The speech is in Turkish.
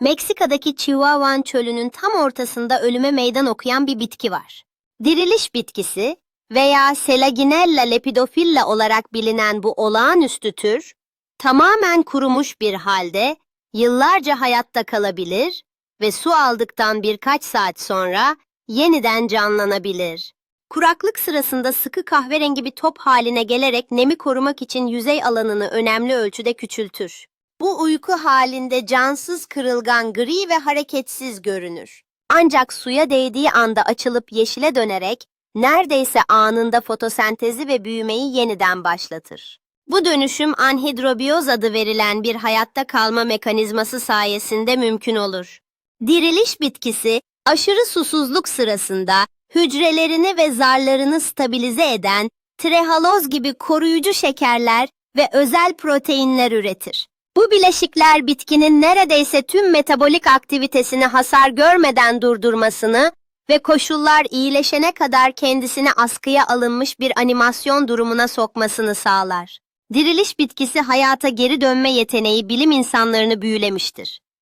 Meksika'daki Chihuahuan çölünün tam ortasında ölüme meydan okuyan bir bitki var. Diriliş bitkisi veya Selaginella lepidophylla olarak bilinen bu olağanüstü tür, tamamen kurumuş bir halde yıllarca hayatta kalabilir ve su aldıktan birkaç saat sonra yeniden canlanabilir. Kuraklık sırasında sıkı kahverengi bir top haline gelerek nemi korumak için yüzey alanını önemli ölçüde küçültür. Bu uyku halinde cansız kırılgan gri ve hareketsiz görünür. Ancak suya değdiği anda açılıp yeşile dönerek neredeyse anında fotosentezi ve büyümeyi yeniden başlatır. Bu dönüşüm anhidrobiyoz adı verilen bir hayatta kalma mekanizması sayesinde mümkün olur. Diriliş bitkisi aşırı susuzluk sırasında hücrelerini ve zarlarını stabilize eden trehaloz gibi koruyucu şekerler ve özel proteinler üretir. Bu bileşikler bitkinin neredeyse tüm metabolik aktivitesini hasar görmeden durdurmasını ve koşullar iyileşene kadar kendisini askıya alınmış bir animasyon durumuna sokmasını sağlar. Diriliş bitkisi hayata geri dönme yeteneği bilim insanlarını büyülemiştir.